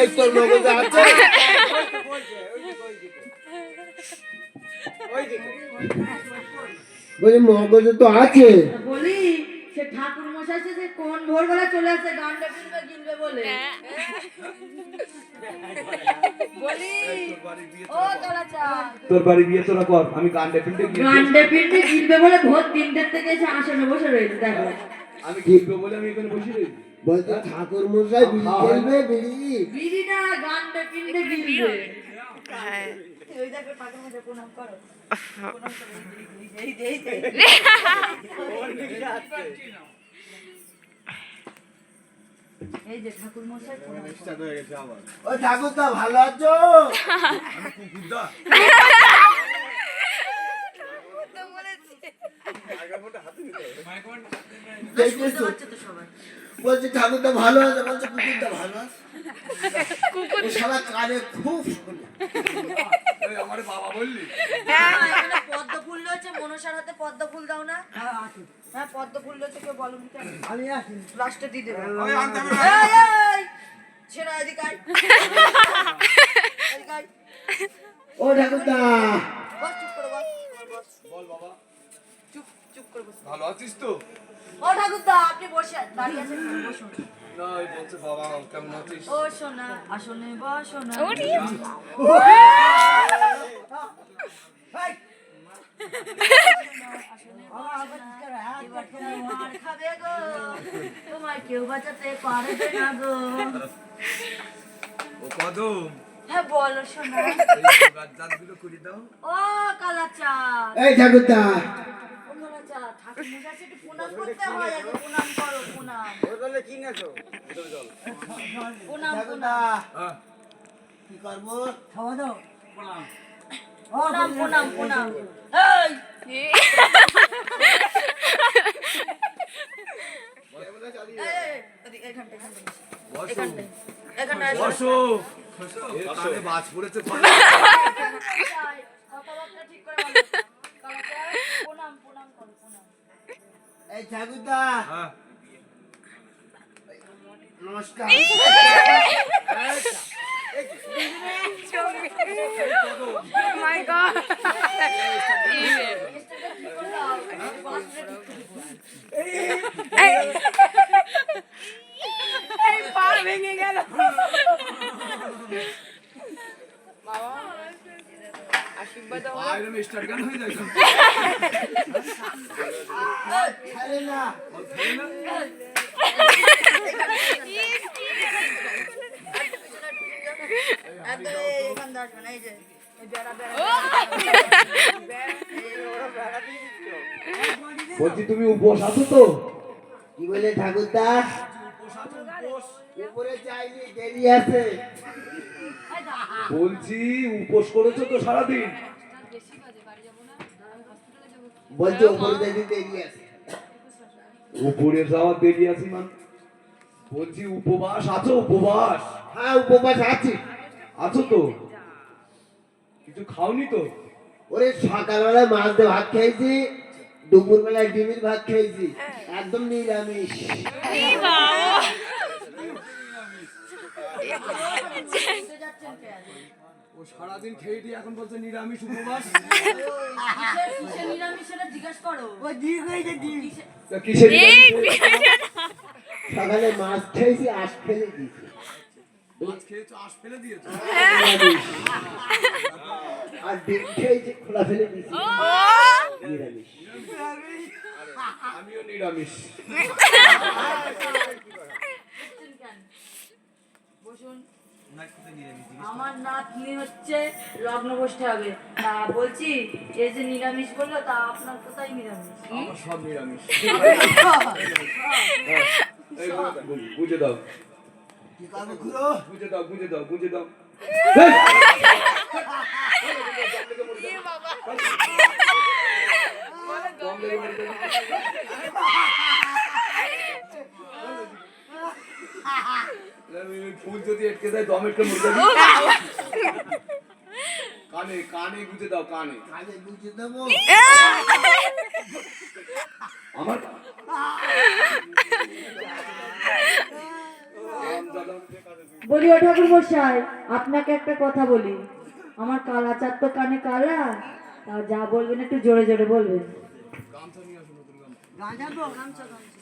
এই তোর মগজ আছে বলছি মগজ তো আছে। বলি সে ঠাকুর মশাই সে কোন ভোরবেলা চলে আসে গানটা কিনবে কিনবে বলে। বলি ও কালাচা তোর বাড়ি বিয়ে তোরা কর আমি গান ডেফিনতে গিয়ে গান্ডে পিন্ডে কিনবে বলে ভোর তিনটের থেকে এসে আসনে বসে রয়েছে দেখো। আমি কিনবো বলে আমি এখানে বসে রয়েছি। বলছি ঠাকুর মশাই বিড়ি খেলবে বিড়ি। বিড়ি না গান্ডে পিন্ডে কিনবে। হ্যাঁ। ওই দেখো ঠাকুর মশাই প্রণাম করো। প্রণাম করো এই যে, এই যে, এই যে। এই যে ঠাকুর মশাই ও ঠাকুর দা ভালো আছো? তো বলছি ঠাকুর দা ভালো আছে? বলছে কুকুর দা ভালো আছে। ও সারা কানে খুব আমার বাবা বললি? হ্যাঁ, পদ্ম ফুল রয়েছে মনসার হাতে পদ্ম ফুল দাও না। হ্যাঁ পদ্ম ফুল রয়েছে কেউ বলো আমি লাস্টে দিয়ে দেবে। ও ঠাকুর দা বস চুপ করে বস বস বল বাবা চুপ চুপ করে বস ভালো আছিস তো ও ঠাকুরদা আপনি বসে দাঁড়িয়ে আছেন বসুন না বলছে বাবা কেমন আছিস ও সোনা কেউ বাঁচাতে পারবে না গো ও কদম হ্যাঁ বলো সোনা গাছগুলো করে দাও ও কালাচা এই ঠাকুর দা ও কালাচা ঠাকুর প্রণাম হয় প্রণাম করো প্রণাম প্রণাম হ্যাঁ কি করব কথাবার্তা ঠিক করে প্রণাম প্রণাম করো প্রণাম এই ঠাকুর দা হ্যাঁ নমস্কার মাই গড স্টেজটা ঠিক করে দাও বাসটা ঠিক করে দাও। এই পা ভেঙে গেল স্টার্ট গান হয়ে যায় না বলছি তুমি উপোস আছো তো? কি বলে ঠাকুর দা উপরে যাইনি দেরি আছে। বলছি উপোস করেছ তো সারাদিন? বলছে উপরে যাইনি দেরি আছে। উপরে যাওয়ার দেরি আছি মান? বলছি উপবাস আছো উপবাস? হ্যাঁ উপবাস আছে। আছো তো? কিছু খাওনি তো? ওরে সকালবেলায় মাছ দিয়ে ভাত খেয়েছি দুপুর বেলায় ডিমের ভাত খেয়েছি। একদম নিরামিষ? ও সারাদিন খেয়ে দিয়ে এখন বলছে নিরামিষ উপবাস। নিরামিষ সেটা জিজ্ঞেস করো। কিসের সকালে মাছ খেয়েছি আশ ফেলে দিয়েছি। মাছ খেয়েছো আঁশ ফেলে দিয়েছ। আর ডিম খেয়েছি খোলা ফেলে দিয়েছি। নিরামিষ। আমিও নিরামিষ। বসুন আমার নাতনি হচ্ছে লগ্ন বসতে হবে। তা বলছি এই যে নিরামিষ বলল তা আপনার কোথায় নিরামিষ? আমার সব নিরামিষ। বুঝে দাও। কি বুঝে দাও বুঝে দাও বুঝে দাও। ফুল যদি আটকে দেয় দম আটকে মরে যাবি। কানে কানে বুঝে দাও কানে। কাজে বুঝে দেবো। আমার রাম দাদা বলি ও ঠাকুর মশাই আপনাকে একটা কথা বলি। আমার কালাচার তো কানে কালা তা যা বলবেন একটু জোরে জোরে বলবেন। গামছা নিয়ে আসুন নতুন গামছা। গাঁজা তো গামছা গামছা।